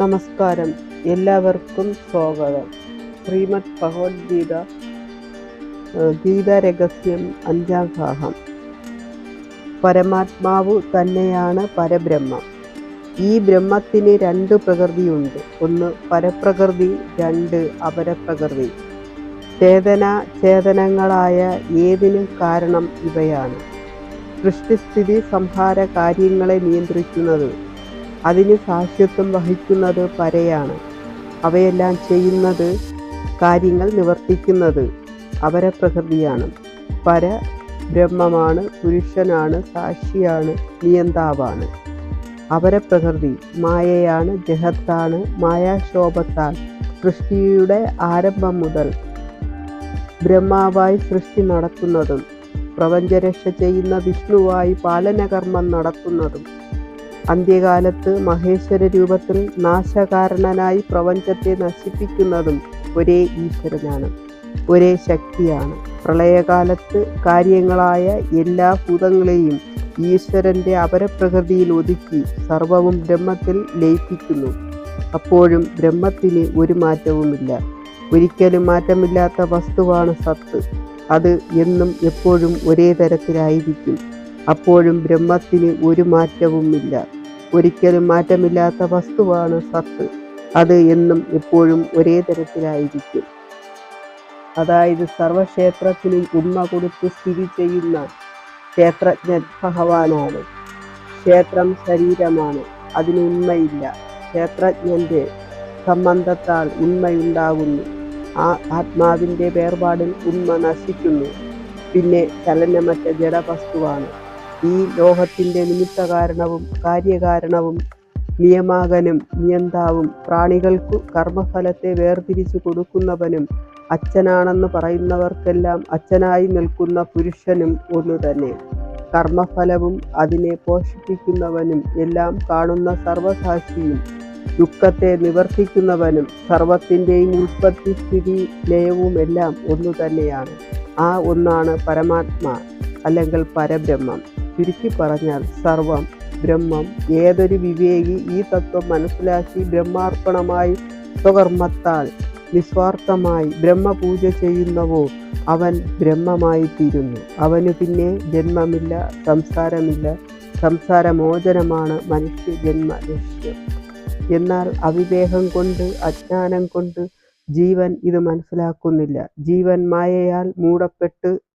നമസ്കാരം. എല്ലാവർക്കും സ്വാഗതം. ശ്രീമദ് ഭഗവത്ഗീത ഗീതരഹസ്യം അഞ്ചാം ഭാഗം. പരമാത്മാവ് തന്നെയാണ് പരബ്രഹ്മം. ഈ ബ്രഹ്മത്തിന് രണ്ട് പ്രകൃതിയുണ്ട്. ഒന്ന് പരപ്രകൃതി രണ്ട് അപരപ്രകൃതി. ചേതന ചേതനങ്ങളായ ഏതിനും കാരണം ഇവയാണ്. സൃഷ്ടിസ്ഥിതി സംഹാര കാര്യങ്ങളെ നിയന്ത്രിക്കുന്നത് അതിന് സാക്ഷ്യത്വം വഹിക്കുന്നത് പരയാണ് അവയെല്ലാം ചെയ്യുന്നത് കാര്യങ്ങൾ നിവർത്തിക്കുന്നത് അപരപ്രകൃതിയാണ് പര ബ്രഹ്മമാണ് പുരുഷനാണ് സാക്ഷിയാണ് നിയന്താവാണ്. അവരെ പ്രകൃതി മായയാണ് ജഹത്താണ് മായാക്ഷോഭത്താൽ സൃഷ്ടിയുടെ ആരംഭം മുതൽ ബ്രഹ്മാവായി സൃഷ്ടി നടത്തുന്നതും പ്രപഞ്ചരക്ഷ ചെയ്യുന്ന വിഷ്ണുവായി പാലനകർമ്മം നടത്തുന്നതും അന്ത്യകാലത്ത് മഹേശ്വര രൂപത്തിൽ നാശകാരണനായി പ്രപഞ്ചത്തെ നശിപ്പിക്കുന്നതും ഒരേ ഈശ്വരനാണ് ഒരേ ശക്തിയാണ്. പ്രളയകാലത്ത് കാര്യങ്ങളായ എല്ലാ ഭൂതങ്ങളെയും ഈശ്വരന്റെ അപരപ്രകൃതിയിൽ ഒതുക്കി സർവവും ബ്രഹ്മത്തിൽ ലയിപ്പിക്കുന്നു. അപ്പോഴും ബ്രഹ്മത്തിന് ഒരു മാറ്റവുമില്ല. ഒരിക്കലും മാറ്റമില്ലാത്ത വസ്തുവാണ് സത്ത്. അത് എന്നും എപ്പോഴും ഒരേ തരത്തിലായിരിക്കും. അപ്പോഴും ബ്രഹ്മത്തിന് ഒരു മാറ്റവുമില്ല. ഒരിക്കലും മാറ്റമില്ലാത്ത വസ്തുവാണ് സത്ത്. അത് എന്നും എപ്പോഴും ഒരേ തരത്തിലായിരിക്കും. അതായത് സർവക്ഷേത്രത്തിനും ഉണ്മ കൊടുത്ത് സ്ഥിതി ചെയ്യുന്ന ക്ഷേത്രജ്ഞൻ ഭഗവാനാണ്. ക്ഷേത്രം ശരീരമാണ് അതിന് ഉണ്മയില്ല ക്ഷേത്രജ്ഞന്റെ സംബന്ധത്താൽ ഉണ്മയുണ്ടാകുന്നു ആ ആത്മാവിന്റെ വേർപാടിൽ ഉണ്മ നശിക്കുന്നു. പിന്നെ ചലനമറ്റ ജഡവസ്തുവാണ്. ഈ ലോഹത്തിന്റെ നിമിത്ത കാരണവും കാര്യകാരണവും നിയമാകനും നിയന്താവും പ്രാണികൾക്കു കർമ്മഫലത്തെ വേർതിരിച്ചു കൊടുക്കുന്നവനും അച്ഛനാണെന്ന് പറയുന്നവർക്കെല്ലാം അച്ഛനായി നിൽക്കുന്ന പുരുഷനും ഒന്നു തന്നെ. കർമ്മഫലവും അതിനെ പോഷിപ്പിക്കുന്നവനും എല്ലാം കാണുന്ന സർവസാക്ഷിയും ദുഃഖത്തെ നിവർത്തിക്കുന്നവനും സർവത്തിന്റെയും ഉൽപ്പത്തി സ്ഥിതി ലയവും എല്ലാം ഒന്നു തന്നെയാണ്. ആ ഒന്നാണ് പരമാത്മാ അല്ലെങ്കിൽ പരബ്രഹ്മം. ചുരുക്കി പറഞ്ഞാൽ സർവം ബ്രഹ്മം. ഏതൊരു വിവേകി ഈ തത്വം മനസ്സിലാക്കി ബ്രഹ്മാർപ്പണമായി സ്വകർമ്മത്താൽ നിസ്വാർത്ഥമായി ബ്രഹ്മപൂജ ചെയ്യുന്നവോ അവൻ ബ്രഹ്മമായി തീരുന്നു അവന് പിന്നെ ജന്മമില്ല സംസാരമില്ല. സംസാരമോചനമാണ് മനുഷ്യ ജന്മ ലക്ഷ്യം. എന്നാൽ അവിവേകം കൊണ്ട് അജ്ഞാനം കൊണ്ട് ജീവൻ ഇത് മനസ്സിലാക്കുന്നില്ല. ജീവൻ മായയാൽ മൂടപ്പെട്ട്